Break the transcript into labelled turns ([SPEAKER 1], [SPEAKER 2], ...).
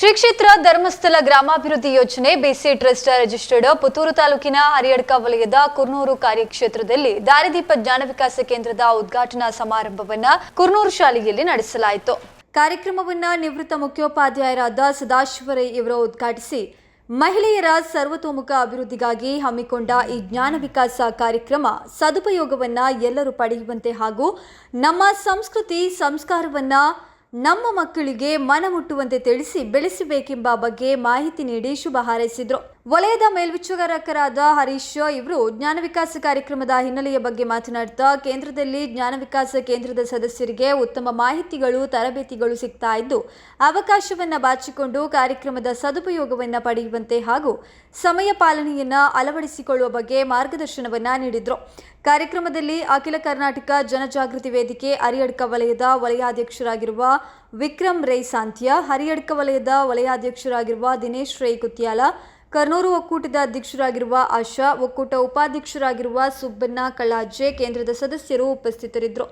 [SPEAKER 1] ಶ್ರೀ ಕ್ಷೇತ್ರ ಧರ್ಮಸ್ಥಳ ಗ್ರಾಮಾಭಿವೃದ್ಧಿ ಯೋಜನೆ ಬಿಸಿ ಟ್ರಸ್ಟ್ ರಿಜಿಸ್ಟರ್ಡ್ ಪುತ್ತೂರು ತಾಲೂಕಿನ ಹರಿಯಡ್ಕ ವಲಯದ ಕುರ್ನೂರು ಕಾರ್ಯಕ್ಷೇತ್ರದಲ್ಲಿ ದಾರಿದೀಪ ಜ್ಞಾನ ವಿಕಾಸ ಕೇಂದ್ರದ ಉದ್ಘಾಟನಾ ಸಮಾರಂಭವನ್ನ ಕುರ್ನೂರು ಶಾಲೆಯಲ್ಲಿ ನಡೆಸಲಾಯಿತು. ಕಾರ್ಯಕ್ರಮವನ್ನ ನಿವೃತ್ತ ಮುಖ್ಯೋಪಾಧ್ಯಾಯರಾದ ಸದಾಶಿವರೈ ಇವರು ಉದ್ಘಾಟಿಸಿ ಮಹಿಳೆಯರ ಸರ್ವತೋಮುಖ ಅಭಿವೃದ್ಧಿಗಾಗಿ ಹಮ್ಮಿಕೊಂಡ ಈ ಜ್ಞಾನ ವಿಕಾಸ ಕಾರ್ಯಕ್ರಮ ಸದುಪಯೋಗವನ್ನ ಎಲ್ಲರೂ ಪಡೆಯುವಂತೆ ಹಾಗೂ ನಮ್ಮ ಸಂಸ್ಕೃತಿ, ಸಂಸ್ಕಾರವನ್ನ ನಮ್ಮ ಮಕ್ಕಳಿಗೆ ಮನಮುಟ್ಟುವಂತೆ ತಿಳಿಸಿ ಬೆಳೆಸಬೇಕೆಂಬ ಬಗ್ಗೆ ಮಾಹಿತಿ ನೀಡಿ ಶುಭ ಹಾರೈಸಿದ್ರು. ವಲಯದ ಮೇಲ್ವಿಚಾರಕರಾದ ಹರೀಶ್ ಇವರು ಜ್ಞಾನ ವಿಕಾಸ ಕಾರ್ಯಕ್ರಮದ ಹಿನ್ನೆಲೆಯ ಬಗ್ಗೆ ಮಾತನಾಡ್ತಾ ಕೇಂದ್ರದಲ್ಲಿ ಜ್ಞಾನ ವಿಕಾಸ ಕೇಂದ್ರದ ಸದಸ್ಯರಿಗೆ ಉತ್ತಮ ಮಾಹಿತಿಗಳು, ತರಬೇತಿಗಳು ಸಿಗ್ತಾ ಇದ್ದು, ಅವಕಾಶವನ್ನು ಬಾಚಿಕೊಂಡು ಕಾರ್ಯಕ್ರಮದ ಸದುಪಯೋಗವನ್ನು ಪಡೆಯುವಂತೆ ಹಾಗೂ ಸಮಯ ಪಾಲನೆಯನ್ನು ಅಳವಡಿಸಿಕೊಳ್ಳುವ ಬಗ್ಗೆ ಮಾರ್ಗದರ್ಶನವನ್ನು ನೀಡಿದರು. ಕಾರ್ಯಕ್ರಮದಲ್ಲಿ ಅಖಿಲ ಕರ್ನಾಟಕ ಜನಜಾಗೃತಿ ವೇದಿಕೆ, ಹರಿಯಡ್ಕ ವಲಯದ ವಲಯಾಧ್ಯಕ್ಷರಾಗಿರುವ ವಿಕ್ರಮ್ ರೈ ಸಾಂತ್ಯ, ಹರಿಯಡ್ಕ ವಲಯದ ವಲಯಾಧ್ಯಕ್ಷರಾಗಿರುವ ದಿನೇಶ್ ರೈ ಕುತ್ಯಾಲ ಕರ್ನೂರು ಒಕ್ಕೂಟದ ಅಧ್ಯಕ್ಷರಾಗಿರುವ ಆಶಾ ಒಕ್ಕೂಟ ಉಪಾಧ್ಯಕ್ಷರಾಗಿರುವ ಸುಬ್ಬಣ್ಣ ಕಳಾಜೆ ಕೇಂದ್ರದ ಸದಸ್ಯರು ಉಪಸ್ಥಿತರಿದ್ದರು.